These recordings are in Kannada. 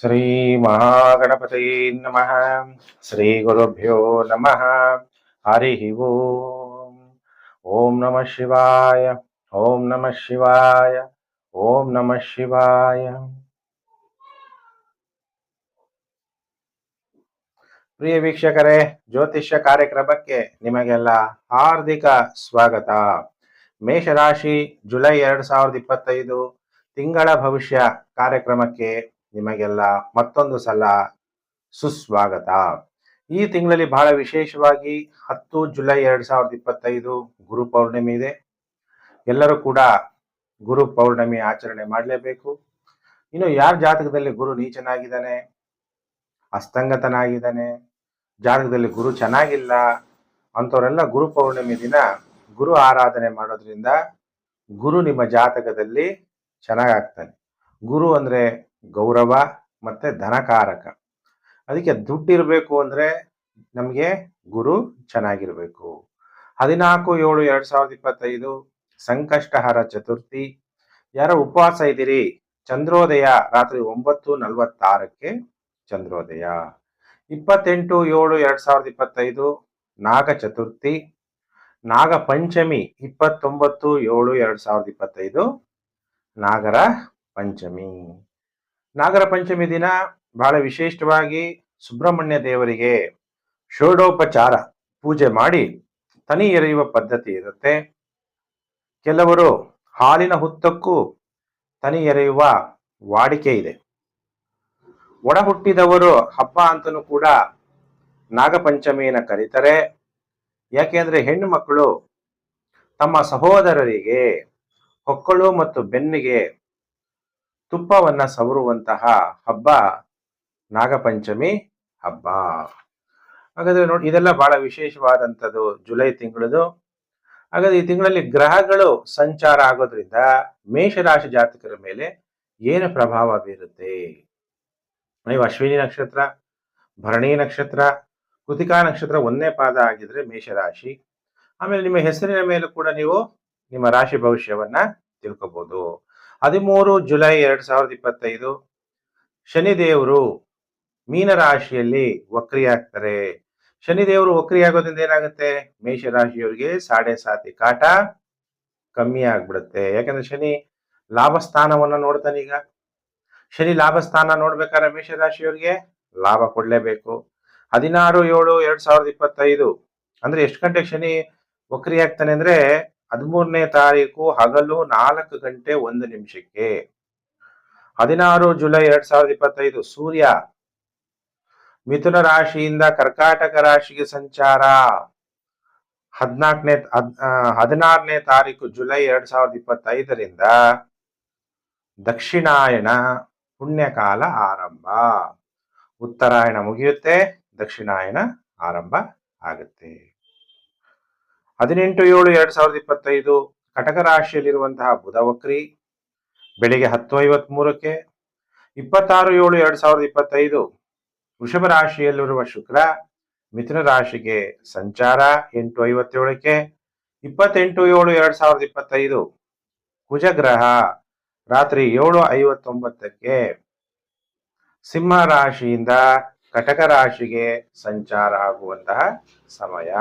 ಶ್ರೀ ಮಹಾಗಣಪತಯೇ ನಮಃ ಶ್ರೀ ಗುರುಭ್ಯೋ ನಮಃ, ಹರಿ ಓಂ. ಓಂ ನಮಃ ಶಿವಾಯ, ಓಂ ನಮಃ ಶಿವಾಯ, ಓಂ ನಮಃ ಶಿವಾಯ. ಪ್ರಿಯ ವೀಕ್ಷಕರೇ, ಜ್ಯೋತಿಷ್ಯ ಕಾರ್ಯಕ್ರಮಕ್ಕೆ ನಿಮಗೆಲ್ಲ ಹಾರ್ದಿಕ ಸ್ವಾಗತ. ಮೇಷರಾಶಿ ಜುಲೈ ಎರಡ್ ಸಾವಿರದ ಇಪ್ಪತ್ತೈದು ತಿಂಗಳ ಭವಿಷ್ಯ ಕಾರ್ಯಕ್ರಮಕ್ಕೆ ನಿಮಗೆಲ್ಲ ಮತ್ತೊಂದು ಸಲ ಸುಸ್ವಾಗತ. ಈ ತಿಂಗಳಲ್ಲಿ ಬಹಳ ವಿಶೇಷವಾಗಿ ಹತ್ತು ಜುಲೈ ಎರಡ್ ಸಾವಿರದ ಇಪ್ಪತ್ತೈದು ಗುರು ಪೌರ್ಣಿಮೆ ಇದೆ. ಎಲ್ಲರೂ ಕೂಡ ಗುರು ಪೌರ್ಣಿಮೆ ಆಚರಣೆ ಮಾಡಲೇಬೇಕು. ಇನ್ನು ಯಾರ ಜಾತಕದಲ್ಲಿ ಗುರು ನೀಚನಾಗಿದ್ದಾನೆ, ಅಸ್ತಂಗತನಾಗಿದ್ದಾನೆ, ಜಾತಕದಲ್ಲಿ ಗುರು ಚೆನ್ನಾಗಿಲ್ಲ ಅಂಥವರೆಲ್ಲ ಗುರು ಪೌರ್ಣಿಮೆ ದಿನ ಗುರು ಆರಾಧನೆ ಮಾಡೋದ್ರಿಂದ ಗುರು ನಿಮ್ಮ ಜಾತಕದಲ್ಲಿ ಚೆನ್ನಾಗಾಗ್ತಾನೆ ಗುರು ಅಂದ್ರೆ ಗೌರವ ಮತ್ತೆ ಧನಕಾರಕ. ಅದಕ್ಕೆ ದುಡ್ಡಿರಬೇಕು ಅಂದ್ರೆ ನಮಗೆ ಗುರು ಚೆನ್ನಾಗಿರಬೇಕು. ಹದಿನಾಲ್ಕು, ಏಳು, ಎರಡು ಸಾವಿರದ ಇಪ್ಪತ್ತೈದು ಸಂಕಷ್ಟಹರ ಚತುರ್ಥಿ. ಯಾರ ಉಪವಾಸ ಇದ್ದೀರಿ, ಚಂದ್ರೋದಯ ರಾತ್ರಿ ಒಂಬತ್ತು ನಲವತ್ತಾರಕ್ಕೆ ಚಂದ್ರೋದಯ. ಇಪ್ಪತ್ತೆಂಟು, ಏಳು, ಎರಡ್ ಸಾವಿರದ ಇಪ್ಪತ್ತೈದು ನಾಗ ಚತುರ್ಥಿ. ನಾಗ ಪಂಚಮಿ, ಇಪ್ಪತ್ತೊಂಬತ್ತು, ಏಳು, ಎರಡ್ ಸಾವಿರದ ಇಪ್ಪತ್ತೈದು ನಾಗರ ಪಂಚಮಿ. ನಾಗರ ಪಂಚಮಿ ದಿನ ಬಹಳ ವಿಶೇಷವಾಗಿ ಸುಬ್ರಹ್ಮಣ್ಯ ದೇವರಿಗೆ ಷೋಡೋಪಚಾರ ಪೂಜೆ ಮಾಡಿ ತನಿ ಎರೆಯುವ ಪದ್ಧತಿ ಇರುತ್ತೆ. ಕೆಲವರು ಹಾಲಿನ ಹುತ್ತಕ್ಕೂ ತನಿ ಎರೆಯುವ ವಾಡಿಕೆ ಇದೆ. ಒಡ ಹುಟ್ಟಿದವರು ಹಬ್ಬ ಅಂತಲೂ ಕೂಡ ನಾಗಪಂಚಮಿಯನ್ನು ಕರೀತಾರೆ. ಯಾಕೆಂದ್ರೆ ಹೆಣ್ಣು ಮಕ್ಕಳು ತಮ್ಮ ಸಹೋದರರಿಗೆ ಹೊಕ್ಕಳು ಮತ್ತು ಬೆನ್ನಿಗೆ ತುಪ್ಪವನ್ನ ಸವರುವಂತಹ ಹಬ್ಬ, ನಾಗಪಂಚಮಿ ಹಬ್ಬ. ಹಾಗಾದ್ರೆ ನೋಡಿ, ಇದೆಲ್ಲ ಬಹಳ ವಿಶೇಷವಾದಂಥದ್ದು ಜುಲೈ ತಿಂಗಳದು. ಹಾಗಾದ್ರೆ ಈ ತಿಂಗಳಲ್ಲಿ ಗ್ರಹಗಳು ಸಂಚಾರ ಆಗೋದ್ರಿಂದ ಮೇಷರಾಶಿ ಜಾತಕರ ಮೇಲೆ ಏನು ಪ್ರಭಾವ ಬೀರುತ್ತೆ? ನೀವು ಅಶ್ವಿನಿ ನಕ್ಷತ್ರ, ಭರಣಿ ನಕ್ಷತ್ರ, ಕೃತಿಕಾ ನಕ್ಷತ್ರ ಒಂದೇ ಪಾದ ಆಗಿದ್ರೆ ಮೇಷರಾಶಿ. ಆಮೇಲೆ ನಿಮ್ಮ ಹೆಸರಿನ ಮೇಲೂ ಕೂಡ ನೀವು ನಿಮ್ಮ ರಾಶಿ ಭವಿಷ್ಯವನ್ನ ತಿಳ್ಕೊಬಹುದು ಹದಿಮೂರು ಜುಲೈ ಎರಡ್ ಸಾವಿರದ ಇಪ್ಪತ್ತೈದು ಶನಿದೇವರು ಮೀನರಾಶಿಯಲ್ಲಿ ವಕ್ರಿಯಾಗ್ತಾರೆ. ಶನಿದೇವರು ವಕ್ರಿಯಾಗೋದ್ರಿಂದ ಏನಾಗುತ್ತೆ? ಮೇಷರಾಶಿಯವರಿಗೆ ಸಾಡೆ ಸಾತಿ ಕಾಟ ಕಮ್ಮಿ ಆಗ್ಬಿಡುತ್ತೆ. ಯಾಕಂದ್ರೆ ಶನಿ ಲಾಭಸ್ಥಾನವನ್ನ ನೋಡ್ತಾನೆ ಈಗ. ಶನಿ ಲಾಭಸ್ಥಾನ ನೋಡ್ಬೇಕಾದ್ರೆ ಮೇಷರಾಶಿಯವರಿಗೆ ಲಾಭ ಕೊಡ್ಲೇಬೇಕು. ಹದಿನಾರು ಏಳು ಎರಡ್ ಸಾವಿರದ ಇಪ್ಪತ್ತೈದು ಅಂದ್ರೆ ಎಷ್ಟು ಗಂಟೆಗೆ ಶನಿ ವಕ್ರಿ ಆಗ್ತಾನೆ ಅಂದ್ರೆ ಹದಿಮೂರನೇ ತಾರೀಕು ಹಗಲು ನಾಲ್ಕು ಗಂಟೆ ಒಂದು ನಿಮಿಷಕ್ಕೆ. ಹದಿನಾರು ಜುಲೈ ಎರಡ್ ಸಾವಿರದ ಇಪ್ಪತ್ತೈದು ಸೂರ್ಯ. ಮಿಥುನ ರಾಶಿಯಿಂದ ಕರ್ಕಾಟಕ ರಾಶಿಗೆ ಸಂಚಾರ. ಹದಿನಾಲ್ಕನೇ ಹದಿನಾರನೇ ತಾರೀಕು ಜುಲೈ ಎರಡ್ ಸಾವಿರದ ಇಪ್ಪತ್ತೈದರಿಂದ ದಕ್ಷಿಣಾಯನ ಪುಣ್ಯಕಾಲ ಆರಂಭ. ಉತ್ತರಾಯಣ ಮುಗಿಯುತ್ತೆ ದಕ್ಷಿಣಾಯನ ಆರಂಭ ಆಗುತ್ತೆ. ಹದಿನೆಂಟು ಏಳು ಎರಡ್ ಸಾವಿರದ ಇಪ್ಪತ್ತೈದು ಕಟಕ ರಾಶಿಯಲ್ಲಿರುವಂತಹ ಬುಧ ವಕ್ರಿ ಬೆಳಿಗ್ಗೆ ಹತ್ತು ಐವತ್ ಮೂರಕ್ಕೆ ಇಪ್ಪತ್ತಾರು ಏಳು ಎರಡ್ ಸಾವಿರದ ಇಪ್ಪತ್ತೈದು ವೃಷಭ ರಾಶಿಯಲ್ಲಿರುವ ಶುಕ್ರ, ಮಿಥುನ ರಾಶಿಗೆ ಸಂಚಾರ ಎಂಟು ಐವತ್ತೇಳಕ್ಕೆ ಇಪ್ಪತ್ತೆಂಟು ಏಳು ಎರಡ್ ಸಾವಿರದ ಇಪ್ಪತ್ತೈದು ಕುಜಗ್ರಹ ರಾತ್ರಿ ಏಳು ಐವತ್ತೊಂಬತ್ತಕ್ಕೆ ಸಿಂಹ ರಾಶಿಯಿಂದ ಕಟಕ ರಾಶಿಗೆ ಸಂಚಾರ ಆಗುವಂತಹ ಸಮಯ.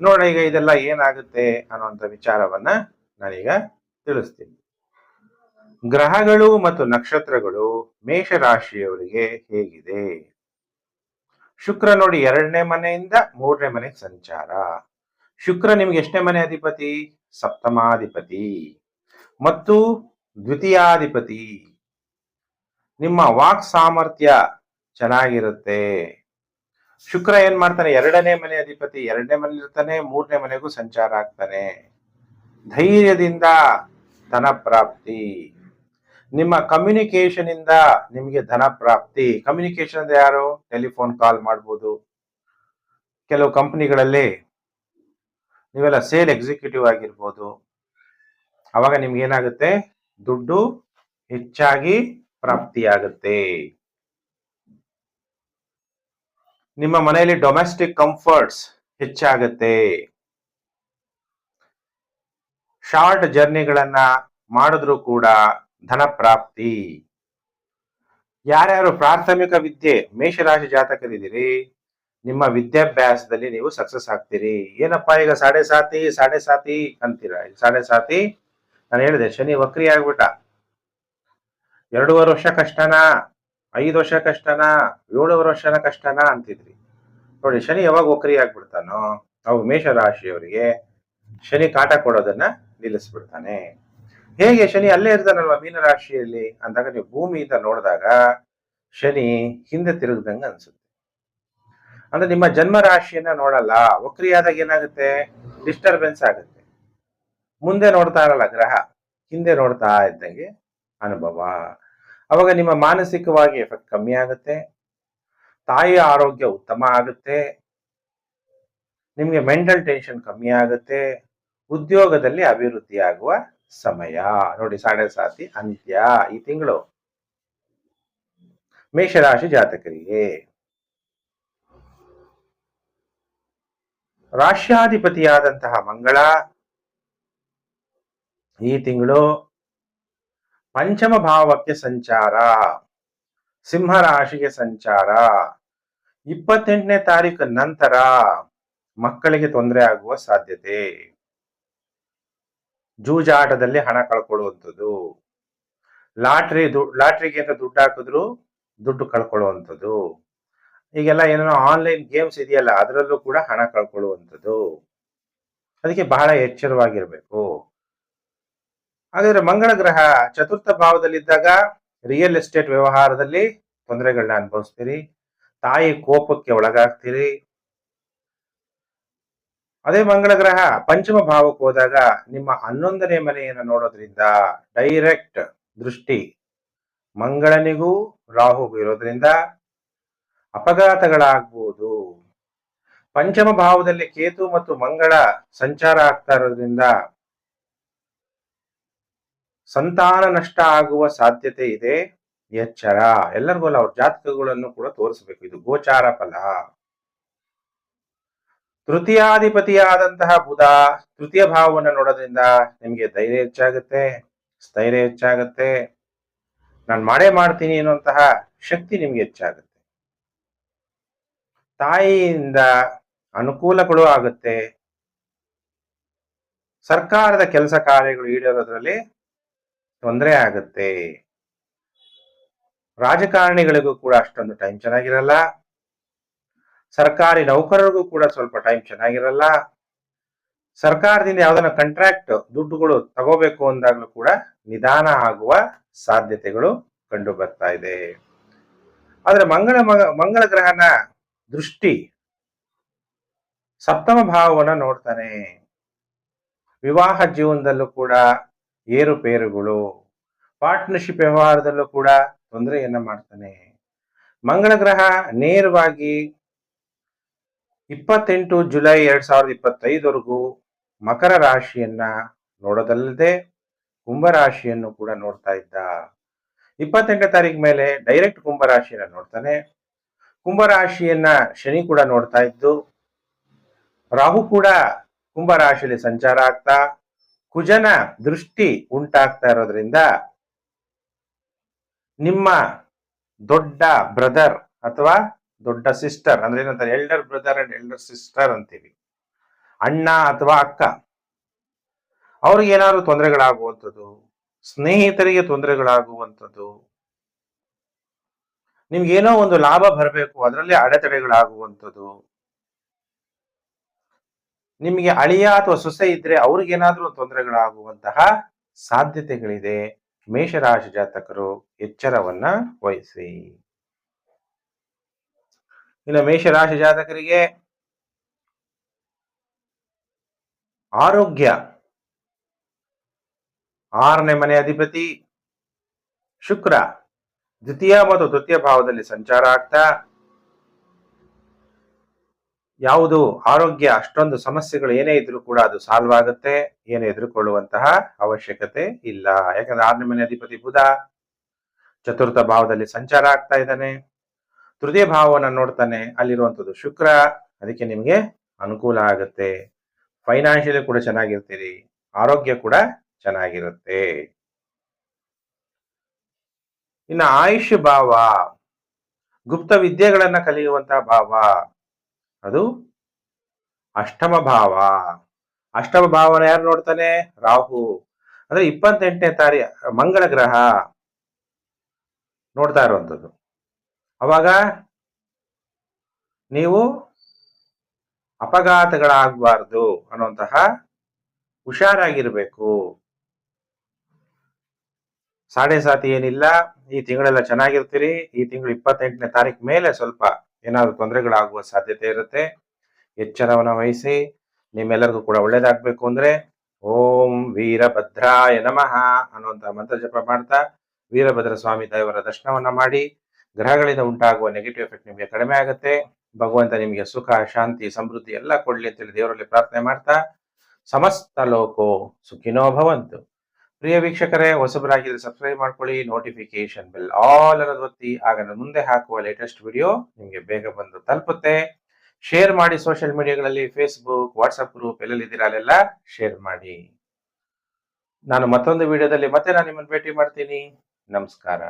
ನೋಡ ಈಗ ಇದೆಲ್ಲ ಏನಾಗುತ್ತೆ ಅನ್ನುವಂಥ ವಿಚಾರವನ್ನ ನಾನೀಗ ತಿಳಿಸ್ತೀನಿ. ಗ್ರಹಗಳು ಮತ್ತು ನಕ್ಷತ್ರಗಳು ಮೇಷರಾಶಿಯವರಿಗೆ ಹೇಗಿದೆ? ಶುಕ್ರ ನೋಡಿ ಎರಡನೇ ಮನೆಯಿಂದ ಮೂರನೇ ಮನೆಗೆ ಸಂಚಾರ. ಶುಕ್ರ ನಿಮ್ಗೆ ಎಷ್ಟನೇ ಮನೆ ಅಧಿಪತಿ? ಸಪ್ತಮಾಧಿಪತಿ. ಮತ್ತು ದ್ವಿತೀಯಾಧಿಪತಿ. ನಿಮ್ಮ ವಾಕ್ ಸಾಮರ್ಥ್ಯ ಚೆನ್ನಾಗಿರುತ್ತೆ. ಶುಕ್ರ ಏನ್ ಮಾಡ್ತಾನೆ? ಎರಡನೇ ಮನೆ ಅಧಿಪತಿ, ಎರಡನೇ ಮನೆ ಇರ್ತಾನೆ, ಮೂರನೇ ಮನೆಗೂ ಸಂಚಾರ ಆಗ್ತಾನೆ. ಧೈರ್ಯದಿಂದ ಧನ ಪ್ರಾಪ್ತಿ. ನಿಮ್ಮ ಕಮ್ಯುನಿಕೇಶನ್ ಇಂದ ನಿಮಗೆ ಧನ ಪ್ರಾಪ್ತಿ. ಕಮ್ಯುನಿಕೇಶನ್ ಅಂದ್ರೆ ಯಾರು? ಟೆಲಿಫೋನ್ ಕಾಲ್ ಮಾಡ್ಬೋದು. ಕೆಲವು ಕಂಪನಿಗಳಲ್ಲಿ ನೀವೆಲ್ಲ ಸೇಲ್ ಎಕ್ಸಿಕ್ಯೂಟಿವ್ ಆಗಿರ್ಬೋದು. ಅವಾಗ ನಿಮ್ಗೆ ಏನಾಗುತ್ತೆ? ದುಡ್ಡು ಹೆಚ್ಚಾಗಿ ಪ್ರಾಪ್ತಿಯಾಗುತ್ತೆ. ನಿಮ್ಮ ಮನೆಯಲ್ಲಿ ಡೊಮೆಸ್ಟಿಕ್ ಕಂಫರ್ಟ್ಸ್ ಹೆಚ್ಚಾಗತ್ತೆ. ಶಾರ್ಟ್ ಜರ್ನಿಗಳನ್ನ ಮಾಡಿದ್ರು ಕೂಡ ಧನ ಪ್ರಾಪ್ತಿ. ಯಾರ್ಯಾರು ಪ್ರಾಥಮಿಕ ವಿದ್ಯೆ, ಮೇಷರಾಶಿ ಜಾತಕರಿದ್ದೀರಿ, ನಿಮ್ಮ ವಿದ್ಯಾಭ್ಯಾಸದಲ್ಲಿ ನೀವು ಸಕ್ಸಸ್ ಆಗ್ತೀರಿ. ಏನಪ್ಪಾ ಈಗ ಸಾಡೆ ಸಾತಿ ಸಾಡೆ ಸಾತಿ ಅಂತೀರ? ಸಾಡೆ ಸಾತಿ, ನಾನು ಹೇಳಿದೆ, ಶನಿ ವಕ್ರಿ ಆಗ್ಬಿಟ್ಟ. ಎರಡೂವರೆ ವರ್ಷ ಕಷ್ಟನಾ? ಐದು ವರ್ಷ ಕಷ್ಟನಾ, ಏಳುವರೆ ವರ್ಷನ ಕಷ್ಟನಾ ಅಂತಿದ್ರಿ. ನೋಡಿ, ಶನಿ ಯಾವಾಗ ಒಕ್ರಿ ಆಗ್ಬಿಡ್ತಾನೋ ಅವು ಮೇಷರಾಶಿಯವರಿಗೆ ಶನಿ ಕಾಟ ಕೊಡೋದನ್ನ ನಿಲ್ಲಿಸ್ಬಿಡ್ತಾನೆ. ಹೇಗೆ ಶನಿ ಅಲ್ಲೇ ಇರ್ತಾನಲ್ವಾ ಮೀನರಾಶಿಯಲ್ಲಿ? ಅಂದಾಗ ನೀವು ಭೂಮಿಯಿಂದ ನೋಡಿದಾಗ ಶನಿ ಹಿಂದೆ ತಿರುಗ್ದಂಗೆ ಅನ್ಸುತ್ತೆ. ಅಂದ್ರೆ ನಿಮ್ಮ ಜನ್ಮ ರಾಶಿಯನ್ನ ನೋಡಲ್ಲ ವಕ್ರಿಯಾದಾಗ ಏನಾಗುತ್ತೆ? ಡಿಸ್ಟರ್ಬೆನ್ಸ್ ಆಗುತ್ತೆ. ಮುಂದೆ ನೋಡ್ತಾ ಇರಲ್ಲ ಗ್ರಹ, ಹಿಂದೆ ನೋಡ್ತಾ ಇದ್ದಂಗೆ ಅನುಭವ. ಅವಾಗ ನಿಮ್ಮ ಮಾನಸಿಕವಾಗಿ ಎಫೆಕ್ಟ್ ಕಮ್ಮಿ ಆಗುತ್ತೆ. ತಾಯಿಯ ಆರೋಗ್ಯ ಉತ್ತಮ ಆಗುತ್ತೆ. ನಿಮಗೆ ಮೆಂಟಲ್ ಟೆನ್ಷನ್ ಕಮ್ಮಿ ಆಗುತ್ತೆ. ಉದ್ಯೋಗದಲ್ಲಿ ಅಭಿವೃದ್ಧಿ ಆಗುವ ಸಮಯ. ನೋಡಿ ಸಾಡೆ ಸಾತಿ ಅಂತ್ಯ ಈ ತಿಂಗಳು. ಮೇಷರಾಶಿ ಜಾತಕರಿಗೆ. ರಾಶ್ಯಾಧಿಪತಿಯಾದಂತಹ ಮಂಗಳ ಈ ತಿಂಗಳು ಪಂಚಮ ಭಾವಕ್ಕೆ ಸಂಚಾರ ಸಿಂಹ ರಾಶಿಗೆ ಸಂಚಾರ, ಇಪ್ಪತ್ತೆಂಟನೇ ತಾರೀಕು ನಂತರ ಮಕ್ಕಳಿಗೆ ತೊಂದರೆ ಆಗುವ ಸಾಧ್ಯತೆ. ಜೂಜಾಟದಲ್ಲಿ ಹಣ ಕಳ್ಕೊಳ್ಳುವಂಥದ್ದು. ಲಾಟ್ರಿ ದು, ಲಾಟ್ರಿಗೆ ಅಂತ ದುಡ್ಡು ಹಾಕಿದ್ರು ದುಡ್ಡು ಕಳ್ಕೊಳ್ಳುವಂಥದ್ದು. ಈಗೆಲ್ಲ ಏನೇನೋ ಆನ್ಲೈನ್ ಗೇಮ್ಸ್ ಇದೆಯಲ್ಲ, ಅದರಲ್ಲೂ ಕೂಡ ಹಣ ಕಳ್ಕೊಳ್ಳುವಂಥದ್ದು. ಅದಕ್ಕೆ ಬಹಳ ಎಚ್ಚರವಾಗಿರ್ಬೇಕು. ಹಾಗಾದ್ರೆ ಮಂಗಳ ಗ್ರಹ ಚತುರ್ಥ ಭಾವದಲ್ಲಿದ್ದಾಗ ರಿಯಲ್ ಎಸ್ಟೇಟ್ ವ್ಯವಹಾರದಲ್ಲಿ ತೊಂದರೆಗಳನ್ನ ಅನುಭವಿಸ್ತೀರಿ. ತಾಯಿ ಕೋಪಕ್ಕೆ ಒಳಗಾಗ್ತೀರಿ. ಅದೇ ಮಂಗಳ ಗ್ರಹ ಪಂಚಮ ಭಾವಕ್ಕೆ ಹೋದಾಗ ನಿಮ್ಮ ಹನ್ನೊಂದನೇ ಮನೆಯನ್ನು ನೋಡೋದ್ರಿಂದ ಡೈರೆಕ್ಟ್ ದೃಷ್ಟಿ ಮಂಗಳನಿಗೂ ರಾಹುಗೂ ಇರೋದ್ರಿಂದ ಅಪಘಾತಗಳಾಗ್ಬೋದು. ಪಂಚಮ ಭಾವದಲ್ಲಿ ಕೇತು ಮತ್ತು ಮಂಗಳ ಸಂಚಾರ ಆಗ್ತಾ ಇರೋದ್ರಿಂದ ಸಂತಾನ ನಷ್ಟ ಆಗುವ ಸಾಧ್ಯತೆ ಇದೆ. ಎಚ್ಚರ. ಎಲ್ಲರಿಗೂ ಅಲ್ಲ, ಅವ್ರ ಜಾತಕಗಳನ್ನು ಕೂಡ ತೋರಿಸಬೇಕು. ಇದು ಗೋಚಾರ ಫಲ. ತೃತೀಯಾಧಿಪತಿಯಾದಂತಹ ಬುಧ ತೃತೀಯ ಭಾವವನ್ನು ನೋಡೋದ್ರಿಂದ ನಿಮಗೆ ಧೈರ್ಯ ಹೆಚ್ಚಾಗುತ್ತೆ, ಸ್ಥೈರ್ಯ ಹೆಚ್ಚಾಗುತ್ತೆ. ನಾನು ಮಾಡೇ ಮಾಡ್ತೀನಿ ಅನ್ನುವಂತಹ ಶಕ್ತಿ ನಿಮ್ಗೆ ಹೆಚ್ಚಾಗುತ್ತೆ. ತಾಯಿಯಿಂದ ಅನುಕೂಲಗಳು ಆಗುತ್ತೆ. ಸರ್ಕಾರದ ಕೆಲಸ ಕಾರ್ಯಗಳು ಈಡೇರೋದ್ರಲ್ಲಿ ತೊಂದರೆ ಆಗುತ್ತೆ. ರಾಜಕಾರಣಿಗಳಿಗೂ ಕೂಡ ಅಷ್ಟೊಂದು ಟೈಮ್ ಚೆನ್ನಾಗಿರಲ್ಲ. ಸರ್ಕಾರಿ ನೌಕರರಿಗೂ ಕೂಡ ಸ್ವಲ್ಪ ಟೈಮ್ ಚೆನ್ನಾಗಿರಲ್ಲ. ಸರ್ಕಾರದಿಂದ ಯಾವ್ದನ್ನ ಕಾಂಟ್ರಾಕ್ಟ್ ದುಡ್ಡುಗಳು ತಗೋಬೇಕು ಅಂದಾಗಲೂ ಕೂಡ ನಿಧಾನ ಆಗುವ ಸಾಧ್ಯತೆಗಳು ಕಂಡು ಬರ್ತಾ ಇದೆ. ಆದ್ರೆ ಮಂಗಳ ಮಂಗಳ ಗ್ರಹನ ದೃಷ್ಟಿ ಸಪ್ತಮ ಭಾವವನ್ನು ನೋಡ್ತಾನೆ. ವಿವಾಹ ಜೀವನದಲ್ಲೂ ಕೂಡ ಏರುಪೇರುಗಳು. ಪಾರ್ಟ್ನರ್ಶಿಪ್ ವ್ಯವಹಾರದಲ್ಲೂ ಕೂಡ ತೊಂದರೆಯನ್ನ ಮಾಡ್ತಾನೆ. ಮಂಗಳ ಗ್ರಹ ನೇರವಾಗಿ ಇಪ್ಪತ್ತೆಂಟು ಜುಲೈ ಎರಡ್ ಸಾವಿರದ ಇಪ್ಪತ್ತೈದವರೆಗೂ ಮಕರ ರಾಶಿಯನ್ನ ನೋಡೋದಲ್ಲದೆ ಕುಂಭರಾಶಿಯನ್ನು ಕೂಡ ನೋಡ್ತಾ ಇದ್ದ. ಇಪ್ಪತ್ತೆಂಟನೇ ತಾರೀಕು ಮೇಲೆ ಡೈರೆಕ್ಟ್ ಕುಂಭರಾಶಿಯನ್ನ ನೋಡ್ತಾನೆ. ಕುಂಭರಾಶಿಯನ್ನ ಶನಿ ಕೂಡ ನೋಡ್ತಾ ಇದ್ದು, ರಾಹು ಕೂಡ ಕುಂಭರಾಶಿಯಲ್ಲಿ ಸಂಚಾರ ಆಗ್ತಾ ಕುಜನ ದೃಷ್ಟಿ ಉಂಟಾಗ್ತಾ ಇರೋದ್ರಿಂದ ನಿಮ್ಮ ದೊಡ್ಡ ಬ್ರದರ್ ಅಥವಾ ದೊಡ್ಡ ಸಿಸ್ಟರ್, ಅಂದ್ರೆ ಏನಂತಾರೆ, elder brother and elder sister ಅಂತೀವಿ. ಅಣ್ಣ ಅಥವಾ ಅಕ್ಕ, ಅವ್ರಿಗೆ ಏನಾದ್ರು ತೊಂದರೆಗಳಾಗುವಂಥದ್ದು, ಸ್ನೇಹಿತರಿಗೆ ತೊಂದರೆಗಳಾಗುವಂಥದ್ದು ನಿಮ್ಗೆ ಏನೋ ಒಂದು ಲಾಭ ಬರಬೇಕು, ಅದರಲ್ಲಿ ಅಡೆತಡೆಗಳಾಗುವಂಥದ್ದು ನಿಮಗೆ ಅಳಿಯ ಅಥವಾ ಸೊಸೆ ಇದ್ರೆ ಅವ್ರಿಗೇನಾದ್ರೂ ತೊಂದರೆಗಳಾಗುವಂತಹ ಸಾಧ್ಯತೆಗಳಿದೆ. ಮೇಷರಾಶಿ ಜಾತಕರು ಎಚ್ಚರವನ್ನ ವಹಿಸಿ. ಇನ್ನು ಮೇಷರಾಶಿ ಜಾತಕರಿಗೆ ಆರೋಗ್ಯ. ಆರನೇ ಮನೆ ಅಧಿಪತಿ ಶುಕ್ರ. ದ್ವಿತೀಯ ಮತ್ತು ತೃತೀಯ ಭಾವದಲ್ಲಿ ಸಂಚಾರ ಆಗ್ತಾ ಯಾವುದು ಆರೋಗ್ಯ, ಅಷ್ಟೊಂದು ಸಮಸ್ಯೆಗಳು ಏನೇ ಇದ್ರೂ ಕೂಡ ಅದು ಸಾಲ್ವ್ ಆಗುತ್ತೆ, ಏನು ಎದುರುಕೊಳ್ಳುವಂತಹ ಅವಶ್ಯಕತೆ ಇಲ್ಲ. ಯಾಕಂದ್ರೆ ಆರನೇ ಮನೆ ಅಧಿಪತಿ ಬುಧ ಚತುರ್ಥ ಭಾವದಲ್ಲಿ ಸಂಚಾರ ಆಗ್ತಾ ಇದ್ದಾನೆ. ತೃತೀಯ ಭಾವವನ್ನು ನೋಡ್ತಾನೆ, ಅಲ್ಲಿರುವಂಥದ್ದು ಶುಕ್ರ, ಅದಕ್ಕೆ ನಿಮಗೆ ಅನುಕೂಲ ಆಗುತ್ತೆ. ಫೈನಾನ್ಷಿಯಲಿ ಕೂಡ ಚೆನ್ನಾಗಿರ್ತೀರಿ, ಆರೋಗ್ಯ ಕೂಡ ಚೆನ್ನಾಗಿರುತ್ತೆ. ಇನ್ನು ಆಯುಷ್ ಭಾವ, ಗುಪ್ತ ವಿದ್ಯೆಗಳನ್ನ ಕಲಿಯುವಂತಹ ಭಾವ. ಅದು ಅಷ್ಟಮ ಭಾವ. ಅಷ್ಟಮ ಭಾವನ ಯಾರು ನೋಡ್ತಾನೆ? ರಾಹು. ಅಂದ್ರೆ ಇಪ್ಪತ್ತೆಂಟನೇ ತಾರೀ, ಮಂಗಳ ಗ್ರಹ ನೋಡ್ತಾ ಇರುವಂಥದ್ದು. ಅವಾಗ ನೀವು ಅಪಘಾತಗಳಾಗಬಾರ್ದು ಅನ್ನುವಂತಹ ಹುಷಾರಾಗಿರ್ಬೇಕು. ಸಾಡೆ ಸಾತಿ ಏನಿಲ್ಲ, ಈ ತಿಂಗಳೆಲ್ಲ ಚೆನ್ನಾಗಿರ್ತೀರಿ, ಈ ತಿಂಗಳು ಇಪ್ಪತ್ತೆಂಟನೇ ತಾರೀಕು ಮೇಲೆ ಸ್ವಲ್ಪ ಏನಾದ್ರು ತೊಂದರೆಗಳಾಗುವ ಸಾಧ್ಯತೆ ಇರುತ್ತೆ. ಎಚ್ಚರವನ್ನು ವಹಿಸಿ, ನಿಮ್ಮೆಲ್ಲರಿಗೂ ಕೂಡ ಒಳ್ಳೇದಾಗಬೇಕು ಅಂದ್ರೆ, ಓಂ ವೀರಭದ್ರಾಯ ನಮಃ ಅನ್ನುವಂಥ ಮಂತ್ರ ಜಪ ಮಾಡ್ತಾ, ವೀರಭದ್ರ ಸ್ವಾಮಿ ದೇವರ ದರ್ಶನವನ್ನ ಮಾಡಿ, ಗ್ರಹಗಳಿಂದ ಉಂಟಾಗುವ ನೆಗೆಟಿವ್ ಎಫೆಕ್ಟ್ ನಿಮಗೆ ಕಡಿಮೆ ಆಗುತ್ತೆ. ಭಗವಂತ ನಿಮಗೆ ಸುಖ, ಶಾಂತಿ, ಸಮೃದ್ಧಿ ಎಲ್ಲ ಕೊಡ್ಲಿ ಅಂತೇಳಿ ದೇವರಲ್ಲಿ ಪ್ರಾರ್ಥನೆ ಮಾಡ್ತಾ, ಸಮಸ್ತ ಲೋಕೋ ಸುಖಿನೋ ಭವಂತು. ಪ್ರಿಯ ವೀಕ್ಷಕರೇ ಹೊಸಬರಾಗಿದ್ರೆ ಸಬ್ಸ್ಕ್ರೈಬ್ ಮಾಡ್ಕೊಳ್ಳಿ ನೋಟಿಫಿಕೇಶನ್ ಬೆಲ್ ಆಲ್ ಅನ್ನೋದು ಒತ್ತಿ, ಆಗ ನಾನು ಮುಂದೆ ಹಾಕುವ ಲೇಟೆಸ್ಟ್ ವಿಡಿಯೋ ನಿಮಗೆ ಬೇಗ ಬಂದು ತಲುಪುತ್ತೆ. ಶೇರ್ ಮಾಡಿ ಸೋಷಿಯಲ್ ಮೀಡಿಯಾಗಳಲ್ಲಿ ಫೇಸ್ಬುಕ್ ವಾಟ್ಸಪ್ ಗ್ರೂಪ್ ಎಲ್ಲೆಲ್ಲಿದ್ದೀರಾ ಅಲ್ಲೆಲ್ಲ ಶೇರ್ ಮಾಡಿ. ನಾನು ಮತ್ತೊಂದು ವಿಡಿಯೋದಲ್ಲಿ ಮತ್ತೆ ನಾನು ನಿಮ್ಮನ್ನು ಭೇಟಿ ಮಾಡ್ತೀನಿ. ನಮಸ್ಕಾರ.